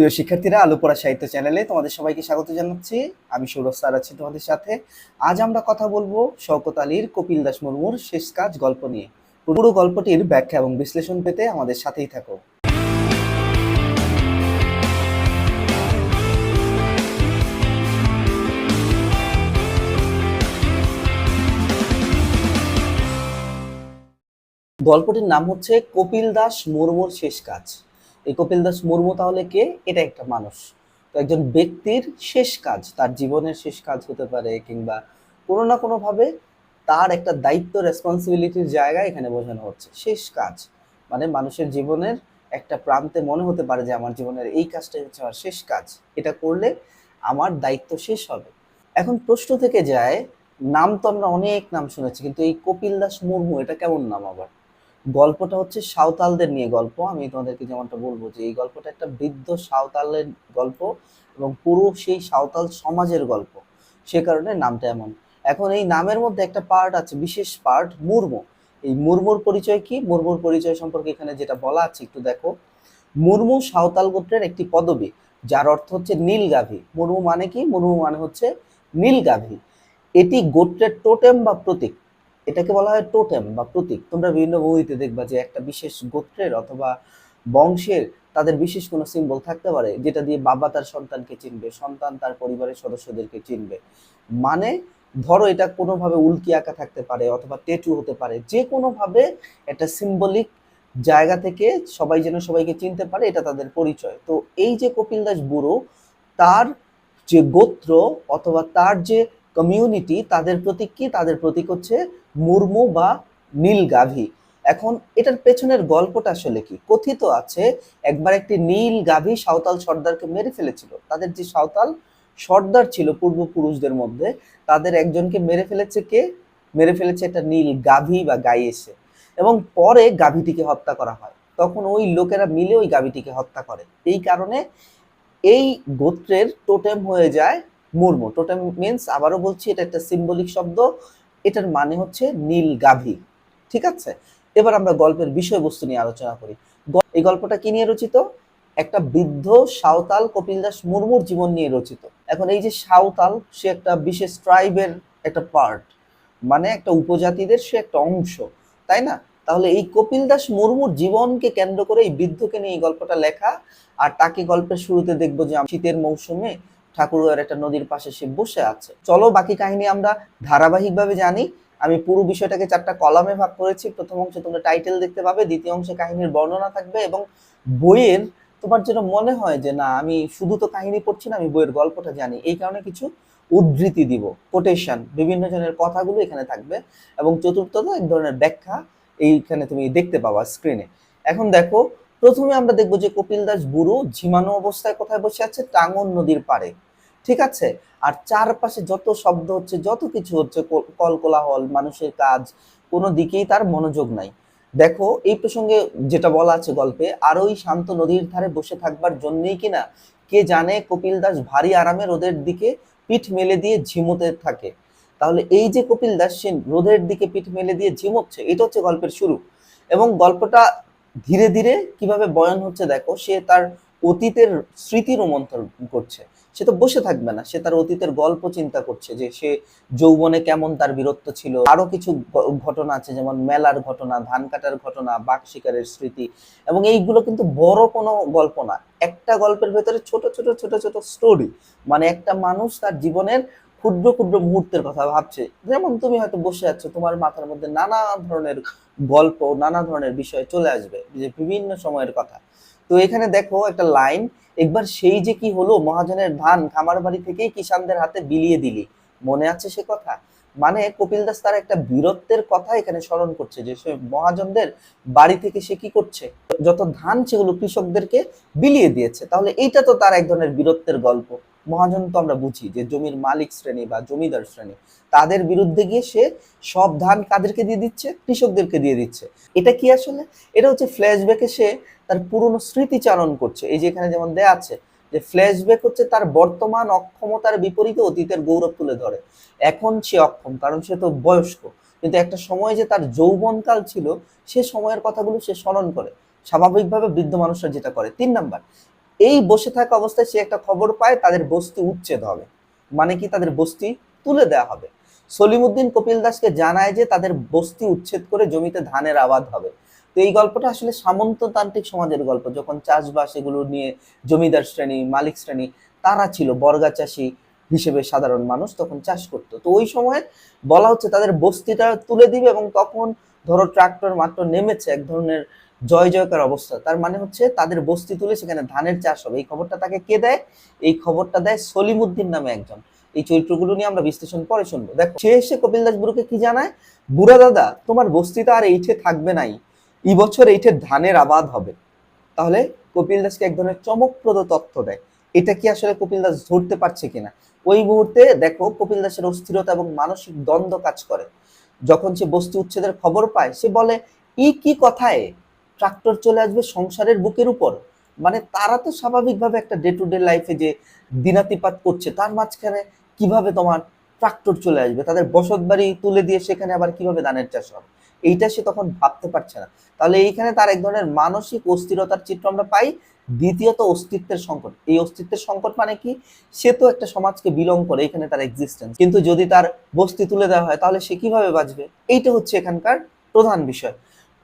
প্রিয় শিক্ষার্থীরা আলু পড়া সাহিত্য চ্যানেলে তোমাদের সবাইকে স্বাগত জানাচ্ছি। আমি সৌরভ স্যার আছি তোমাদের সাথে। আজ আমরা কথা বলব শওকত আলীর, কপিল দাস মুর্মুর শেষ কাজ গল্প নিয়ে। পুরো গল্পটির ব্যাখ্যা এবং বিশ্লেষণ পেতে আমাদের সাথেই থাকো। গল্পটির নাম হচ্ছে কপিল দাস মুর্মুর শেষ কাজ। এই কপিল দাস মুর্মু তাহলে কে? এটা একটা মানুষ। তো একজন ব্যক্তির শেষ কাজ, তার জীবনের শেষ কাজ হতে পারে কিংবা কোনো না কোনোভাবে তার একটা দায়িত্ব রেসপন্সিবিলিটির জায়গা এখানে বোঝানো হচ্ছে। শেষ কাজ। মানে মানুষের জীবনের একটা প্রান্তে মনে হতে পারে যে আমার জীবনের এই কাজটাই হচ্ছে আমার শেষ কাজ। এটা করলে আমার দায়িত্ব শেষ হবে। এখন প্রশ্ন থেকে যায়, নাম তো আমরা অনেক নাম শুনেছি, কিন্তু এই কপিল দাস মুর্মু, এটা কেমন নাম আবার? গল্পটা হচ্ছে সাঁওতালদের নিয়ে গল্প। আমি তোমাদেরকে যেমনটা বলব যে এই গল্পটা একটা বৃদ্ধ সাঁওতালের গল্প এবং পুরো সেই সাঁওতাল সমাজের গল্প। সে কারণে নামটা এমন। এখন এই নামের মধ্যে একটা পার্ট আছে, বিশেষ পার্ট মুর্মু। এই মুর্মুর পরিচয় কি? মুর্মুর পরিচয় সম্পর্কে এখানে যেটা বলা আছে, একটু দেখো। মুর্মু সাঁওতাল গোত্রের একটি পদবী, যার অর্থ হচ্ছে নীলগাভী মুর্মু মানে কি? মুর্মু মানে হচ্ছে নীলগাভী এটি গোত্রের টোটেম বা প্রতীক। এটাকে বলা হয় টোটেম বা প্রতীক। তোমরা বিভিন্ন বইতে দেখবা যে একটা বিশেষ গোত্রের অথবা বংশের তাদের বিশেষ কোনো সিম্বল থাকতে পারে, যেটা দিয়ে বাবা তার সন্তানকে চিনবে, সন্তান তার পরিবারের সদস্যদেরকে চিনবে। মানে ধরো এটা কোনোভাবে উল্কি আঁকা থাকতে পারে অথবা টেটু হতে পারে যে কোনোভাবে একটা সিম্বলিক জায়গা থেকে সবাই যেন সবাইকে চিনতে পারে, এটা তাদের পরিচয়। তো এই যে কপিল দাস বুড়ো, তার যে গোত্র অথবা তার যে কমিউনিটি তাদের প্রতীক কি? তাদের প্রতীক হচ্ছে মুর্মু বা নীল গাভী। এখন এটার পেছনের গল্পটা আসলে কি? কথিত আছে, একবার একটি নীল গাভী সাঁওতাল সর্দারকে মেরে ফেলেছিল। তাদের যে সাঁওতাল সর্দার ছিল পূর্বপুরুষদের মধ্যে, তাদের একজনকে মেরে ফেলেছে কে? মেরে ফেলেছে একটা নীল গাভী বা গাই এসে এবং পরে গাভীটিকে হত্যা করা হয়। তখন ওই লোকেরা মিলে ওই গাভীটিকে হত্যা করে। এই কারণে এই গোত্রের টোটেম হয়ে যায় মুর্মু। টোটেম মিন্স আবারও বলছি, এটা একটা সিম্বলিক শব্দ। এটার মানে হচ্ছে নীল গাভী। ঠিক আছে? এবার আমরা গল্পের বিষয়বস্তু নিয়ে আলোচনা করি। এই গল্পটা কি নিয়ে রচিত? একটা বৃদ্ধ সাঁওতাল কপিল দাস মুর্মুর জীবন নিয়ে রচিত। এখন এই যে সাঁওতাল, সে একটা বিশেষ ট্রাইবের একটা পার্ট। মানে একটা উপজাতিদের সে একটা অংশ। তাই না? তাহলে এই কপিল দাস মুর্মুর জীবনকে কেন্দ্র করে এই বৃদ্ধকে নিয়ে এই গল্পটা লেখা। আর তাকে গল্পের শুরুতে দেখব যে শীতের মৌসুমে ঠাকুরের একটা নদীর পাশে সে বসে আছে। চলো বাকি কাহিনী আমরা ধারাবাহিকভাবে জানি। আমি পুরো বিষয়টাকে চারটা কলামে ভাগ করেছি। প্রথম অংশে তোমরা টাইটেল দেখতে পাবে, দ্বিতীয় অংশে কাহিনীর বর্ণনা থাকবে এবং বইয়ের তোমার যেন মনে হয় যে, না, আমি শুধু তো কাহিনী পড়ছি না, আমি বইয়ের গল্পটা জানি। এই কারণে কিছু উদ্ধৃতি দিব কোটেশন বিভিন্ন জনের কথাগুলো এখানে থাকবে এবং চতুর্থত এক ধরনের ব্যাখ্যা এইখানে তুমি দেখতে পাবা স্ক্রিনে এখন দেখো প্রথমে আমরা দেখব যে কপিল দাস বুড়ো ঝিমানো অবস্থায় কোথায় বসে আছে? টাঙ্গন নদীর পাড়ে। ঠিক আছে? আর চারপাশে যত শব্দ হচ্ছে, যত কিছু হচ্ছে কল- কলকোলাহল, মানুষের কাজ, কোনো দিকেই তার মনোযোগ নাই। দেখো, এই প্রসঙ্গে যেটা বলা আছে গল্পে আর ওই শান্ত নদীর ধারে বসে থাকবার জন্যই কিনা কে জানে কপিল দাস ভারী আরামে রোদের দিকে পিঠ মেলে দিয়ে ঝিমোতে থাকে। তাহলে এই যে কপিল দাস, সে রোদের দিকে পিঠ মেলে দিয়ে ঝিমোচ্ছে, এটা হচ্ছে গল্পের শুরু। এবং গল্পটা ধীরে ধীরে কীভাবে বয়ন হচ্ছে দেখো, সে তার অতীতের স্মৃতি রোমন্থন করছে। সে তো বসে থাকবে না, সে তার অতীতের গল্প চিন্তা করছে যে সে যৌবনে কেমন তার বীরত্ব ছিল। আরও কিছু ঘটনা আছে, যেমন মেলার ঘটনা, ধান কাটার ঘটনা, বাঘ শিকারের স্মৃতি এবং এইগুলো কিন্তু বড় কোনো গল্প না। একটা গল্পের ভেতরে ছোট ছোট ছোট ছোট স্টোরি মানে একটা মানুষ তার জীবনের ক্ষুদ্র ক্ষুদ্র মুহূর্তের কথা ভাবছে। যেমন তুমি হয়তো বসে আছো, তোমার মাথার মধ্যে নানা ধরনের গল্প, নানা ধরনের বিষয় চলে আসবে, যে বিভিন্ন সময়ের কথা। তো এখানে দেখো একটা লাইন, একবার সেই যে কি হলো, মহাজনের ধান খামার বাড়ি থেকেই কিষানদের হাতে বিলিয়ে দিলি। মনে আছে সে কথা? মানে কপিল দাস তার একটা বীরত্বের কথা এখানে স্মরণ করছে, যে সে মহাজনদের বাড়ি থেকে সে কি করছে? যত ধান সেগুলো কৃষকদেরকে বিলিয়ে দিয়েছে। তাহলে এইটা তো তার এক ধরনের বীরত্বের গল্প। মহাজন তো আমরা বুঝি যে জমির মালিক শ্রেণি বা জমিদার শ্রেণি, তাদের বিরুদ্ধে গিয়ে সে সব ধান কাদেরকে দিয়ে দিচ্ছে? কৃষকদেরকে দিয়ে দিচ্ছে। এটা কি আসলে? এটা হচ্ছে ফ্ল্যাশব্যাকে সে তার পুরনো স্মৃতিচারণ করছে। এই যে এখানে যেমন দেয়া আছে যে ফ্ল্যাশব্যাক হচ্ছে তার বর্তমান অক্ষমতার বিপরীতে অতীতের গৌরব তুলে ধরে। এখন সে অক্ষম, কারণ সে তো বয়স্ক। কিন্তু একটা সময় যে তার যৌবনকাল ছিল, সে সময়ের কথাগুলো সে স্মরণ করে। স্বাভাবিকভাবে বৃদ্ধ মানুষরা যেটা করে, তিন নাম্বার এই বসে থাকা অবস্থায় সে একটা খবর পায়, তাদের বস্তি উচ্ছেদ হবে। মানে কি তাদের বস্তি তুলে দেওয়া হবে? সলিমুদ্দিন কপিল দাসকে জানায় যে তাদের বস্তি উচ্ছেদ করে জমিতে ধানের আবাদ হবে। তো এই গল্পটা আসলে সামন্ততান্ত্রিক সমাজের গল্প। যখন চাষবাস এগুলো নিয়ে জমিদার শ্রেণি, মালিক শ্রেণি, তারা ছিল বর্গা চাষী হিসেবে সাধারণ মানুষ, তখন চাষ করতো। তো ওই সময় বলা হচ্ছে তাদের বস্তিটা তুলে দিবে এবং তখন ধরো ট্রাক্টর মাত্র নেমেছে, এক ধরনের জয় জয়কার অবস্থা। তার মানে হচ্ছে তাদের বস্তি তুলে সেখানে ধানের চাষ হবে। এই খবরটা তাকে কে দেয়? এই খবরটা দেয় সলিমুদ্দিন নামে একজন। এই চরিত্রগুলো নিয়ে আমরা বিশ্লেষণ পরে শুনব। দেখো, সে এসে কপিল দাস বুড়োকে কি জানায়? বুড়া দাদা, তোমার বস্তিটা আর এইঠে থাকবে নাই। এই বছর এইঠে ধানের আবাদ হবে। তাহলে কপিল দাসকে এক ধরনের চমকপ্রদ তথ্য দেয়। এটা কি আসলে কপিল দাস ধরতে পারছে কিনা? ওই মুহূর্তে দেখো কপিল দাসের অস্থিরতা এবং মানসিক দ্বন্দ্ব কাজ করে। যখন সে বস্তি উচ্ছেদের খবর পায়, সে বলে, ই কি কথায়? ট্রাক্টর চলে আসবে সংসারের বুকের উপর। মানে তারা তো স্বাভাবিকভাবে একটা ডে টু ডে লাইফে যে দিনাতিপাত করছে, তার মাঝখানে কীভাবে তোমার ট্রাক্টর চলে আসবে? তাদের বসত বাড়ি তুলে দিয়ে সেখানে আবার কীভাবে ধানের চাষ হবে? এইটা সে তখন ভাবতে পারছে না। তাহলে এইখানে তার এক ধরনের মানসিক অস্থিরতার চিত্র আমরা পাই। দ্বিতীয়ত অস্তিত্বের সংকট। এই অস্তিত্বের সংকট মানে কি? সে তো একটা সমাজকে বিলং করে এখানে তার এক্সিস্টেন্স কিন্তু যদি তার বস্তি তুলে দেওয়া হয়, তাহলে সে কীভাবে বাঁচবে? এইটা হচ্ছে এখানকার প্রধান বিষয়।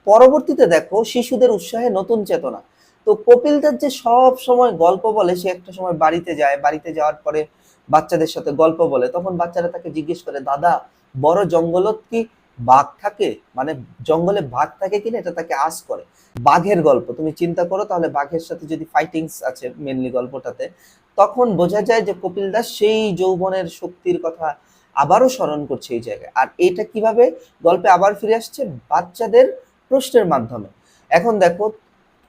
পরবর্তীতে দেখো শিশুদের উৎসাহে নতুন চেতনা। তো কপিল দাস যে সব সময় গল্প বলে, সে একটা সময় বাড়িতে যায়, বাড়িতে যাওয়ার পরে বাচ্চাদের সাথে গল্প বলে, তখন বাচ্চারা তাকে জিজ্ঞেস করে, দাদা, বড় জঙ্গলত কি বাঘ থাকে? মানে জঙ্গলে বাঘ থাকে কিনা? এটা তাকে আস করে। বাঘের গল্প, তুমি চিন্তা করো, তাহলে বাঘের সাথে যদি ফাইটিংস আছে মেনলি গল্পটাতে, তখন বোঝা যায় যে কপিল দাস সেই যৌবনের শক্তির কথা আবারও স্মরণ করছে এই জায়গায়। আর এটা কীভাবে গল্পে আবার ফিরে আসছে? বাচ্চাদের প্রশ্নের মাধ্যমে। এখন দেখো,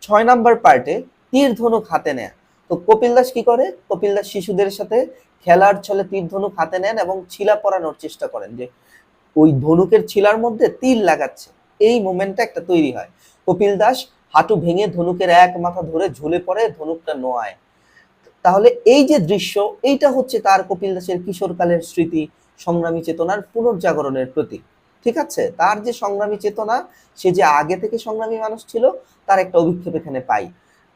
ছয় নাম্বার পার্টে তীর ধনুক হাতে নেয়া। তো কপিল দাস কি করে? কপিল দাস শিশুদের সাথে খেলার ছলে তীর ধনুক হাতে নেন এবং ছিলা পরানোর চেষ্টা করেন যে, ওই ধনুকের ছিলার মধ্যে তীর লাগাচ্ছে। এই মোমেন্টটা একটা তৈরি হয়। কপিল দাস হাঁটু ভেঙে ধনুকের এক মাথা ধরে ঝুলে পড়ে ধনুকটা নোয়ায়। তাহলে এই যে দৃশ্য, এইটা হচ্ছে তার কপিল দাসের কিশোরকালের স্মৃতি, সংগ্রামী চেতনার পুনর্জাগরণের প্রতীক। ঠিক আছে? তার যে সংগ্রামী চেতনা, সে যে আগে থেকে সংগ্রামী মানুষ ছিল, তার একটা অভিক্ষেপ এখানে পাই।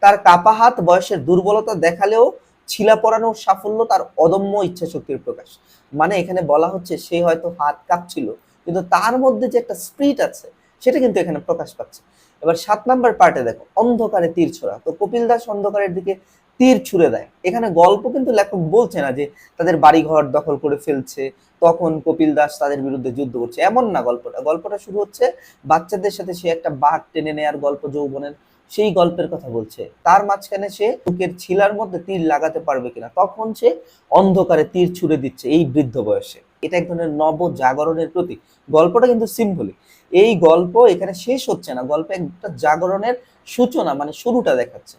তার কাপা হাত বয়সের দুর্বলতা দেখালেও ছিলা পরানোর সাফল্য তার অদম্য ইচ্ছা শক্তির প্রকাশ। মানে এখানে বলা হচ্ছে সে হয়তো হাত কাঁপছিল, কিন্তু তার মধ্যে যে একটা স্প্রিট আছে, সেটা কিন্তু এখানে প্রকাশ পাচ্ছে। এবার সাত নাম্বার পার্টে দেখো, অন্ধকারে তীর ছোড়া। তো কপিল দাস অন্ধকারের দিকে তীর ছুড়ে দেয়। এখানে গল্প কিন্তু লেখক বলছে না যে তাদের বাড়িঘর দখল করে ফেলছে, তখন কপিল দাস তাদের বিরুদ্ধে যুদ্ধ করছে। এমন না গল্পটা। গল্পটা শুরু হচ্ছে বাচ্চাদের সাথে সে একটা বাঘ টেনে নেয়ার গল্প যৌবনের। সেই গল্পের কথা বলছে। তার মাঝখানে সে বুকের ছিলার মধ্যে তীর লাগাতে পারবে কিনা, তখন সে অন্ধকারে তীর ছুড়ে দিচ্ছে এই বৃদ্ধ বয়সে। এটা এক ধরনের নব জাগরণের প্রতীক। গল্পটা কিন্তু সিম্বলিক। এই গল্প এখানে শেষ হচ্ছে না। গল্পে একটা জাগরণের সূচনা মানে শুরুটা দেখাচ্ছে।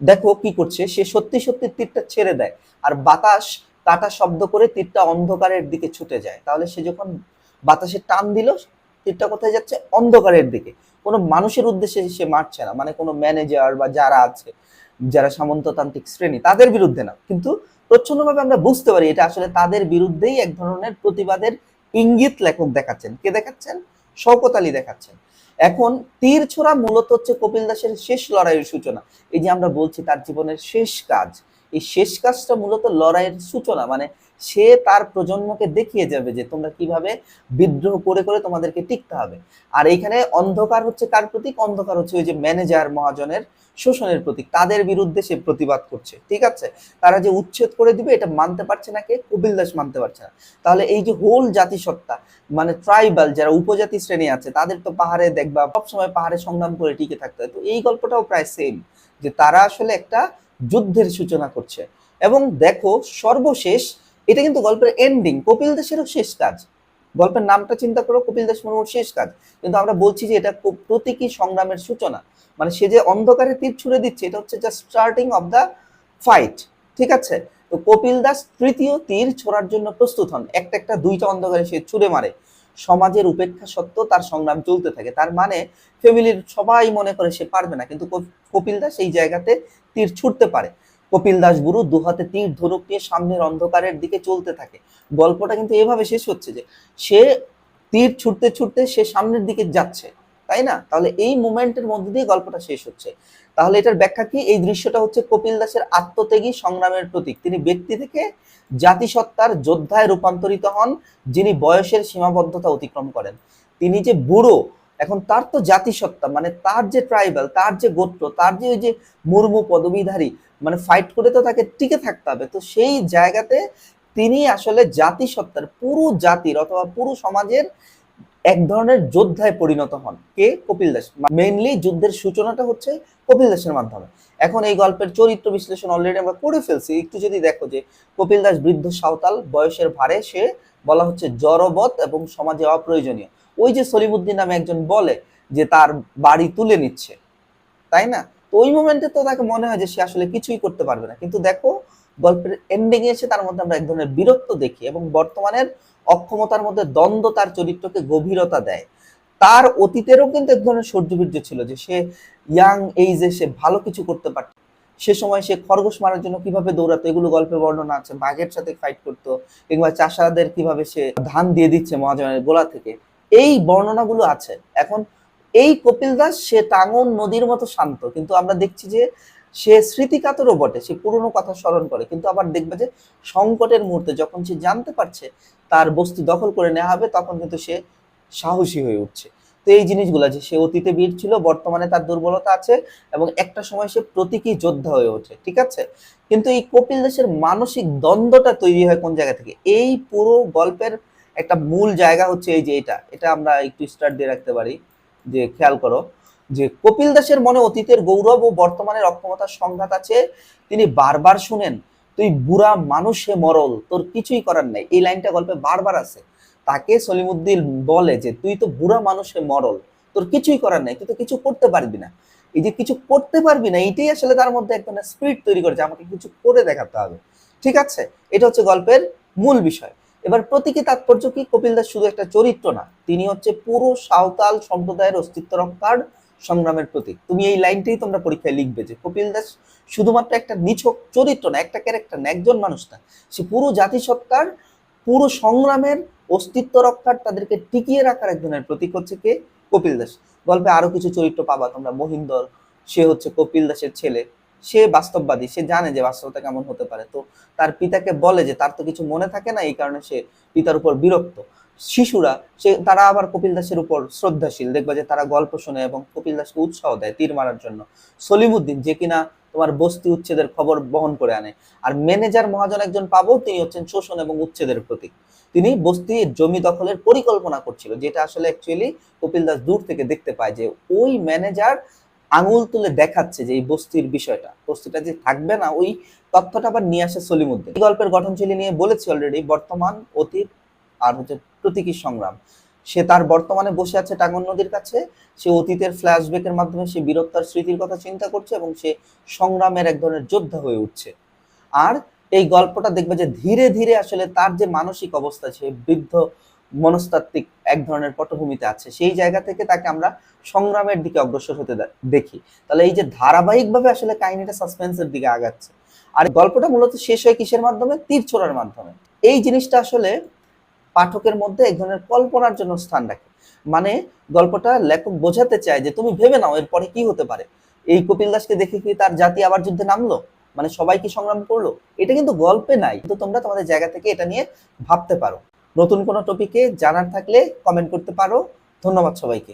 দেখো কি করছে, সে সত্যি সত্যি তীরটা ছেড়ে দেয় আর বাতাস কাটা শব্দ করে তীরটা অন্ধকারের দিকে ছুটে যায়। তাহলে সে যখন বাতাসে টান দিল, তীরটা কোথায় যাচ্ছে? অন্ধকারের দিকে। কোনো মানুষের উদ্দেশ্যে সে মারছে না মানে কোনো ম্যানেজার বা যারা আছে, যারা সামন্ততান্ত্রিক শ্রেণি, তাদের বিরুদ্ধে না। কিন্তু প্রচ্ছন্নভাবে আমরা বুঝতে পারি এটা আসলে তাদের বিরুদ্ধেই এক ধরনের প্রতিবাদের ইঙ্গিত লেখক দেখাচ্ছেন। কে দেখাচ্ছেন? শওকত আলী দেখাচ্ছেন। এখন তীর ছোড়া মূলত হচ্ছে কপিল দাসের শেষ লড়াইয়ের সূচনা। এই যে আমরা বলছি তার জীবনের শেষ কাজ, এই শেষ কাজটা মূলত লড়াইয়ের সূচনা মানে সে তার প্রজন্মকে দেখিয়ে যাবে যে তোমরা কীভাবে বিদ্রোহ করে করে তোমাদেরকে টিকতে হবে। আর এইখানে অন্ধকার হচ্ছে কার প্রতীক? অন্ধকার হচ্ছে ওই যে ম্যানেজার মহাজনের শোষণের প্রতীক। তাদের বিরুদ্ধে সে প্রতিবাদ করছে, ঠিক আছে? তারা যে উচ্ছেদ করে দিবে, এটা মানতে পারছে না কে? কপিল দাস মানতে পারছে না। তাহলে এই যে হোল জাতিসত্তা মানে ট্রাইবাল যারা উপজাতি শ্রেণি আছে, তাদের তো পাহাড়ে দেখবা সবসময় পাহাড়ে সংগ্রাম করে টিকে থাকতে হয়। তো এই গল্পটাও প্রায় সেম যে তারা আসলে একটা যুদ্ধের সূচনা করছে। এবং দেখো সর্বশেষ এটা কিন্তু গল্পের এন্ডিং কপিল দাসেরও শেষ কাজ। গল্পের নামটা চিন্তা করো, কপিল দাস মুর্মুর শেষ কাজ। কিন্তু আমরা বলছি যে এটা প্রতীকী সংগ্রামের সূচনা। মানে সে যে অন্ধকারে তীর ছুড়ে দিচ্ছে, এটা হচ্ছে just starting of the fight ঠিক আছে? তো কপিল দাস তৃতীয় তীর ছোড়ার জন্য প্রস্তুত হন। একটা একটা দুইটা অন্ধকারে সে ছুড়ে মারে। সমাজের উপেক্ষা সত্ত্বেও তার সংগ্রাম চলতে থাকে। তার মানে ফ্যামিলির সবাই মনে করে সে পারবে না, কিন্তু কপিল দাস এই জায়গাতে তীর ছুটতে পারে। কপিল দাস গুরু দু হাতে তীর ধনুক নিয়ে সামনের অন্ধকারের দিকে চলতে থাকে। গল্পটা কিন্তু এভাবে শেষ হচ্ছে যে, সে তীর ছুটতে ছুটতে সে সামনের দিকে যাচ্ছে, তাই না? তাহলে এই মুমেন্টের মধ্যে দিয়ে গল্পটা শেষ হচ্ছে। তাহলে এটার ব্যাখ্যা কি? এই দৃশ্যটা হচ্ছে কপিল দাসের আত্মত্যাগী সংগ্রামের প্রতীক। তিনি ব্যক্তি থেকে জাতিসত্তার যোদ্ধায় রূপান্তরিত হন, যিনি বয়সের সীমাবদ্ধতা অতিক্রম করেন। তিনি যে বুড়ো এখন তার তো জাতিসত্তা মানে তার যে ট্রাইবাল তার যে গোত্র, তার যে ওই যে মুর্মু পদবীধারী মানে ফাইট করে তো তাকে টিকে থাকতে হবে। তো সেই জায়গাতে তিনি আসলে জাতিসত্তার, পুরো জাতির অথবা পুরো সমাজের এক ধরনের যোদ্ধায় পরিণত হন। কে? কপিল দাস। মেইনলি যুদ্ধের সূচনাটা হচ্ছে কপিল দাসের মাধ্যমে। এখন এই গল্পের চরিত্র বিশ্লেষণ অলরেডি আমরা করে ফেলছি। একটু যদি দেখো যে কপিল দাস বৃদ্ধ সাঁওতাল, বয়সের ভারে সে বলা হচ্ছে জড়বৎ এবং সমাজে অপ্রয়োজনীয়। ওই যে সলিমুদ্দিন নামে একজন বলে যে তার বাড়ি তুলে নিচ্ছে, তাই না? তো ওই মোমেন্টে তো তাকে মনে হয় যে সে আসলে কিছুই করতে পারবে না। কিন্তু দেখো, গল্পের এন্ডিং এসে তার মধ্যে আমরা এক ধরনের বীরত্ব দেখি এবং বর্তমানের অক্ষমতার মধ্যে দ্বন্দ্ব তার চরিত্রকে গভীরতা দেয়। তার অতীতেরও কিন্তু এক ধরনের সৌর্যবীর্য ছিল যে সে ইয়াং এইজে সে ভালো কিছু করতে পারত। সে সময় সে খরগোশ মারার জন্য কীভাবে দৌড়াতো, এগুলো গল্পে বর্ণনা আছে। বাঘের সাথে ফাইট করতো, কিংবা চাষাদের কীভাবে সে ধান দিয়ে দিচ্ছে মহাজনের গোলা থেকে। এই বর্ণনাগুলো আছে। এখন এই কপিল দাস, সে টাঙ্গন নদীর মতো শান্ত, কিন্তু আমরা দেখছি যে সে স্মৃতিকাতরও বটে, সে পুরনো কথা স্মরণ করে, কিন্তু আবার দেখবে যে সংকটের মুহূর্তে যখন সে জানতে পারছে তার বস্তি দখল করে নেওয়া হবে, তখন কিন্তু সে সাহসী হয়ে উঠছে। তো এই জিনিসগুলো যে সে অতীতে বীর ছিল, বর্তমানে তার দুর্বলতা আছে এবং একটা সময় সে প্রতীকী যোদ্ধা হয়ে ওঠে, ঠিক আছে? কিন্তু এই কপিল দাসের মানসিক দ্বন্দ্বটা তৈরি হয় কোন জায়গা থেকে? এই পুরো গল্পের একটা মূল জায়গা হচ্ছে এই যে এটা। এটা আমরা একটু স্টার্ট দিয়ে রাখতে পারি, যে খেয়াল করো, যে কপিল দাসের মনে অতীতের গৌরব ও বর্তমানের অক্ষমতার সংঘাত আছে। তিনি বারবার শুনেন, তুই বুড়া মানুষে মরল, তোর কিছুই করার নাই। এই লাইনটা গল্পে বারবার আছে। তাকে সলিমুদ্দিন বলে যে, তুই তো বুড়া মানুষে মরল, তোর কিছুই করার নাই, তুই তো কিছু করতে পারবি না। এই যে কিছু করতে পারবি না এইটাই আসলে তার মধ্যে এক ধরনের স্পিরিট তৈরি করেছে, আমাকে কিছু করে দেখাতে হবে। ঠিক আছে? এটা হচ্ছে গল্পের মূল বিষয়। এবার প্রতীকী তাৎপর্য কি? কপিল দাস শুধু একটা চরিত্র না, তিনি হচ্ছে পুরো সাঁওতাল সম্প্রদায়ের অস্তিত্ব রক্ষার সংগ্রামের প্রতীক। তুমি এই লাইনটাই তোমরা পরীক্ষায় লিখবে যে কপিল দাস শুধুমাত্র একটা নিছক চরিত্র না, একটা ক্যারেক্টার না, একজন মানুষ না। সে পুরো জাতিসত্তার, পুরো সংগ্রামের অস্তিত্ব রক্ষার তাদেরকে টিকিয়ে রাখার একজনের প্রতীক হচ্ছে কে? কপিল দাস। গল্পে আরও কিছু চরিত্র পাবা তোমরা। মহিন্দর, সে হচ্ছে কপিল দাসের ছেলে। সে বাস্তববাদী, সে জানে যে বাস্তবতা কেমন হতে পারে। তো তার পিতাকে বলে যে তার তো কিছু মনে থাকে না, এই কারণে সে পিতার উপর বিরক্ত। শিশুরা, সে, তারা আবার কপিল দাসের উপর শ্রদ্ধাশীল। দেখবা যে তারা গল্প শোনে এবং কপিল দাসকে উৎসাহ দেয় তীর মারার জন্য। সলিমুদ্দিন যে কিনা তোমার বস্তি উচ্ছেদের খবর বহন করে আনে। আর ম্যানেজার মহাজন একজন পাবো, তিনি হচ্ছেন শোষণ এবং উচ্ছেদের প্রতীক। তিনি বস্তি জমি দখলের পরিকল্পনা করছিল, যেটা আসলে অ্যাকচুয়ালি কপিল দাস দূর থেকে দেখতে পায় যে ওই ম্যানেজার আঙুল তুলে দেখাচ্ছে যে এই বস্তির বিষয়টা। বস্তিটা যে থাকবে না, ওই তথ্যটা আবার নিয়ে আসে সলিমুদ্দিন। এই গল্পের গঠনশৈলী নিয়ে বলেছি অলরেডি বর্তমান, অতীত আর হচ্ছে প্রতীকী সংগ্রাম। সে তার বর্তমানে বসে আছে টাঙ্গন নদীর কাছে, সে অতীতের ফ্ল্যাশব্যাকের মাধ্যমে সে বীরত্বার স্মৃতির কথা চিন্তা করছে এবং সে সংগ্রামের এক ধরনের যোদ্ধা হয়ে উঠছে। আর এই গল্পটা দেখবে যে ধীরে ধীরে আসলে তার যে মানসিক অবস্থা, সে বৃদ্ধ মনস্তাত্ত্বিক এক ধরনের পটভূমিতে আছে। সেই জায়গা থেকে তাকে আমরা সংগ্রামের দিকে অগ্রসর হতে দেখি। তাহলে এই যে ধারাবাহিকভাবে আসলে কাহিনীটা সাসপেন্সের দিকে আগাচ্ছে। আর গল্পটা মূলত শেষ হয় কিসের মাধ্যমে? তীর ছোড়ার মাধ্যমে। এই জিনিসটা আসলে পাঠকের মধ্যে এক ধরনের কল্পনার জন্য স্থান রাখে। মানে গল্পটা লেখক বোঝাতে চায় যে, তুমি ভেবে নাও, এরপরে কি হতে পারে? এই কপিল দাসকে দেখে কি তার জাতি আবার যুদ্ধে নামলো? মানে সবাই কি সংগ্রাম করল? এটা কিন্তু গল্পে নাই। কিন্তু তোমরা তোমাদের জায়গা থেকে এটা নিয়ে ভাবতে পারো। নতুন কোনো টপিকে জানার থাকলে কমেন্ট করতে পারো। ধন্যবাদ সবাইকে।